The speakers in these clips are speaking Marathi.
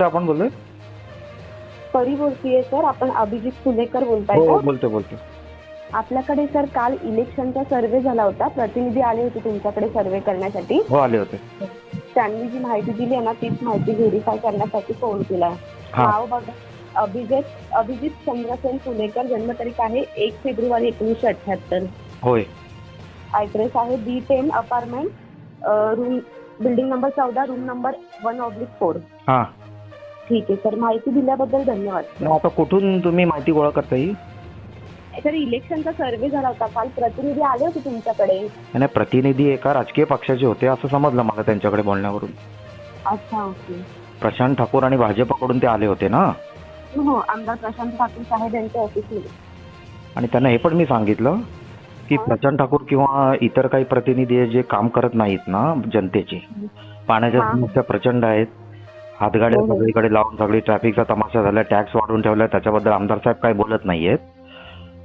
आपण बोलतोय परी बोलतीये सर. आपण अभिजित फुलेकर बोलताय हो का? बोलतोय बोलतोय. आपल्याकडे सर काल इलेक्शनचा सर्वे झाला होता. प्रतिनिधी आले होते तुमच्याकडे सर्वे करण्यासाठी. हो आले होते. त्यांनी जी माहिती दिली आहे ना तीच माहिती व्हेरीफाय करण्यासाठी फोन केला. हा. नाव बघा. अभिजित अभिजित चंद्रसेन फुलेकर जन्मतारीख आहे एक फेब्रुवारी एकोणीसशे अठ्याहत्तर. होय. ऍड्रेस आहे B ten apartment room building number चौदा room number one oblique four हा. ठीक आहे सर माहिती दिल्याबद्दल धन्यवाद. मग आता कुठून तुम्ही माहिती गोळा करता ही सर इलेक्शनचा सर्वे झाला होता. काल प्रतिनिधी आले होते तुमच्याकडे. आणि प्रतिनिधी एका राजकीय पक्षाचे होते असं समजलं मला त्यांच्याकडे बोलण्यावरून. अच्छा ओके. प्रशांत ठाकूर आणि भाजपकडून ते आले होते ना? हो आमदार प्रशांत ठाकूर साहेब यांच्या ऑफिसमध्ये आणि त्यांना हे पण मी सांगितलं. की. प्रशांत ठाकूर किंवा इतर काही प्रतिनिधी जे काम करत नाहीत ना जनतेचे पाण्याच्या. समस्या प्रचंड आहेत हातगाड्या हो, हो. सगळीकडे लावून सगळी ट्रॅफिकचा तमाशा झाला टॅक्स वाढवून ठेवलाय त्याच्याबद्दल आमदार साहेब काही बोलत नाहीयेत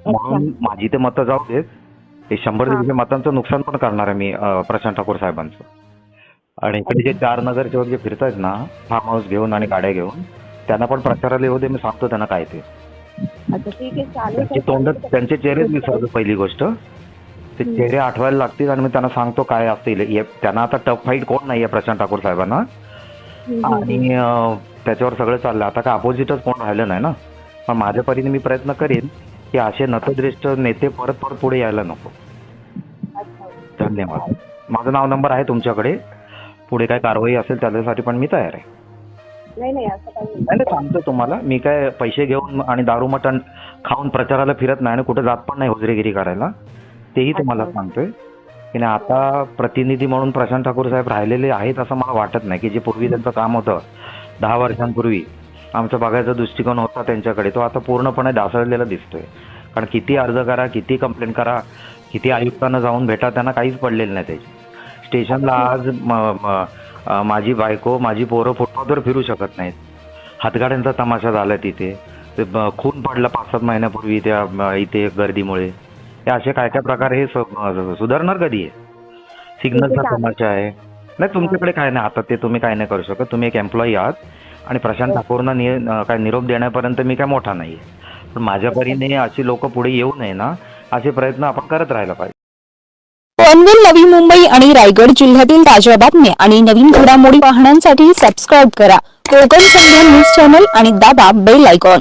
म्हणून माझी ते मतं जाऊ देत हे शंभर. दीडशे मतांचं नुकसान पण करणार आहे मी प्रशांत ठाकूर साहेबांचं आणि इकडे जे चार नगरचे वर जे फिरतायत ना फार्म हाऊस घेऊन आणि गाड्या घेऊन त्यांना पण प्रचाराला येऊ दे मी सांगतो त्यांना काय ते. तोंड त्यांचे चेहरेच विसरतो पहिली गोष्ट ते. चेहरे आठवायला लागतील आणि मी त्यांना सांगतो काय असतील. त्यांना आता टफ फाईट कोण नाहीये प्रशांत ठाकूर साहेबांना. आणि त्याच्यावर सगळं चाललं आता काय अपोजिटच कोण राहिलं नाही ना? पण माझ्या परीने मी प्रयत्न करेन की असे नतद्रेष्ट नेते परत परत पुढे यायला नको. धन्यवाद. माझं नाव नंबर आहे तुमच्याकडे. पुढे काय कारवाई असेल त्याच्यासाठी पण मी तयार आहे. नाही नाही असं काही नाही नाही, सांगतो तुम्हाला. मी काय पैसे घेऊन आणि दारू मटण खाऊन प्रचाराला फिरत नाही आणि कुठे जात पण नाही हुजरेगिरी करायला. तेही तुम्हाला. सांगतोय. की नाही आता प्रतिनिधी म्हणून प्रशांत ठाकूर साहेब राहिलेले आहेत असं मला वाटत नाही की जे पूर्वी त्यांचं काम होतं दहा वर्षांपूर्वी आमचा बघायचा दृष्टिकोन होता त्यांच्याकडे तो आता पूर्णपणे ढासळलेला दिसतोय. कारण किती अर्ज करा किती कंप्लेंट करा किती आयुक्तांना जाऊन भेटा त्यांना काहीच पडलेलं नाही त्याची स्टेशनला आज माझी बायको माझी पोरं फुटपाथवर फिरू शकत नाहीत. हातगाड्यांचा तमाशा झाला तिथे. खून पडला पाच सात महिन्यापूर्वी त्या इथे गर्दीमुळे. हे असे काय काय प्रकार हे सु- सुधारणार कधी आहे? सिग्नलचा. तमाशा आहे नाही तुमच्याकडे काय नाही आता ते तुम्ही काय नाही करू शकत. तुम्ही एक एम्प्लॉई आहात आणि प्रशांत ठाकूरना नि अं, काय निरोप देण्यापर्यंत मी काय मोठा नाही पण माझ्या परीने अशी लोक पुढे येऊ नये ना असे प्रयत्न आपण करत राहायला पाहिजे. पनवेल नवी मुंबई आणि रायगड जिल्ह्यातील ताज्या बातम्या आणि नवीन घडामोडी पाहण्यासाठी सबस्क्राईब करा. कोकण संध्या न्यूज चॅनल आणि दाबा बेल आयकॉन